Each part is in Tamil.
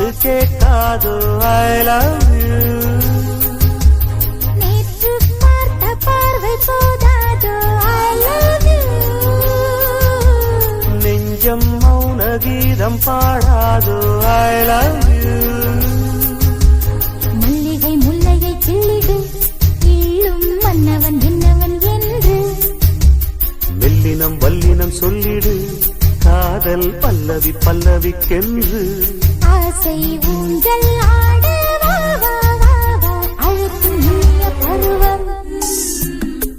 பார்த்து கேட்காதோ ஐ லவ் யூ நேற்று பார்த்த பார்வை போதாதோ I love you. நெஞ்சம் மௌன கீதம் பாடாதோ ஐ லவ் யூ மல்லிகை முல்லையை கிள்ளிடு கிள்ளும் மன்னவன் என்னவன் என்று. மெல்லினம் வல்லினம் சொல்லிடு காதல் பல்லவி பல்லவிக்கென்று. ஆசை ஊஞ்சல் ஆட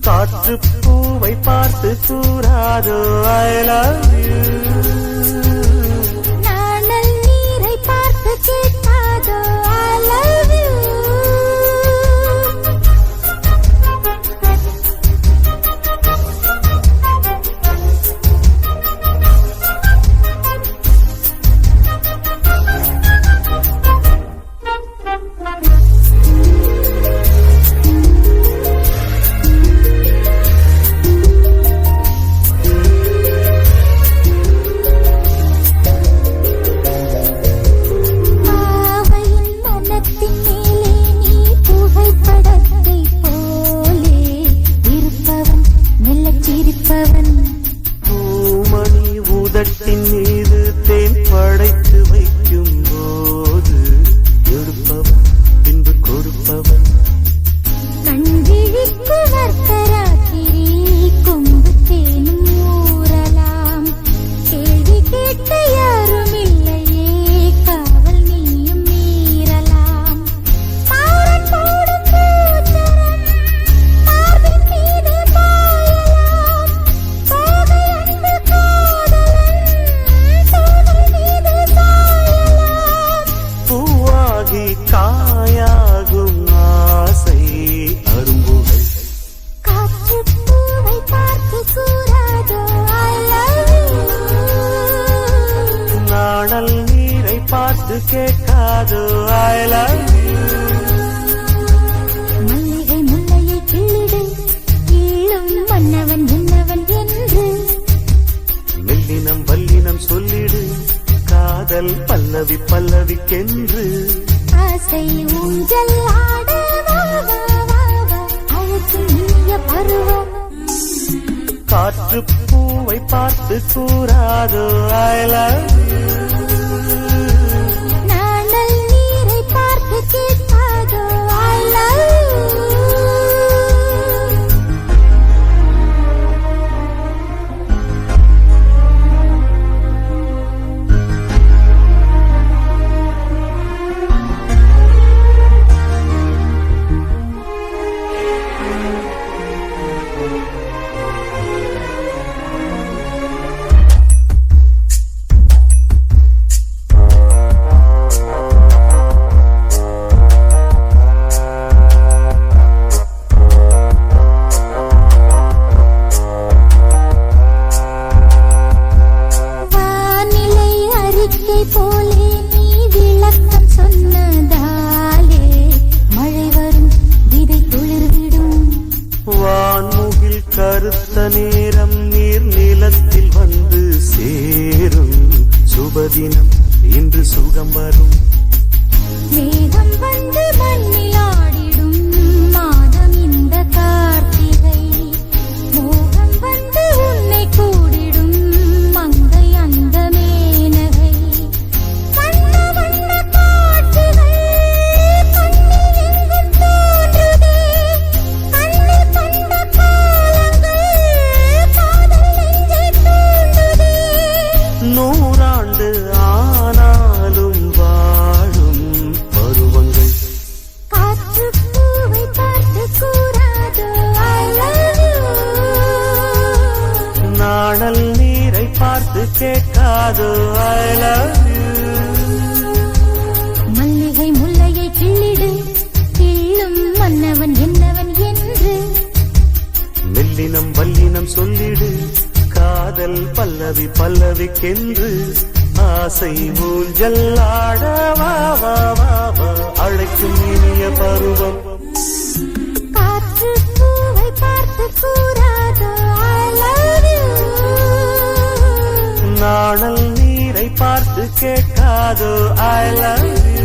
காற்று பூவை பார்த்து கூறாதோ ஐ லவ் யூ மெல்லச் சிரிப்பவன் பூமணி உதட்டின் பார்த்து கேட்காதோ ஐ லவ் யூ மல்லிகை முல்லையை கிள்ளிடு. கீழும் மன்னவன் என்னவன் என்று. மெல்லினம் வல்லினம் சொல்லிடு காதல் பல்லவி பல்லவிக்கென்று. ஆசை ஊஞ்சல் ஆட பருவம். காற்று பூவை பார்த்து கூறாதோ ஐ லவ் Bye. கருத்த நேரம் நீர் நிலத்தில் வந்து சேரும் சுபதினம் இன்று சுகம் வரும். பார்த்து கேட்காதோ ஐ லவ் மல்லிகை முல்லையை கிள்ளிடு. கிள்ளும் மன்னவன் என்னவன் என்று. மெல்லினம் வல்லினம் சொல்லிடு. காதல் பல்லவி பல்லவிக்கென்று. ஆசை ஊஞ்சல் ஆட வா வா வா வா. அழைக்கும் இனிய பருவம். అందుకే కాదు ఐ లవ్ యూ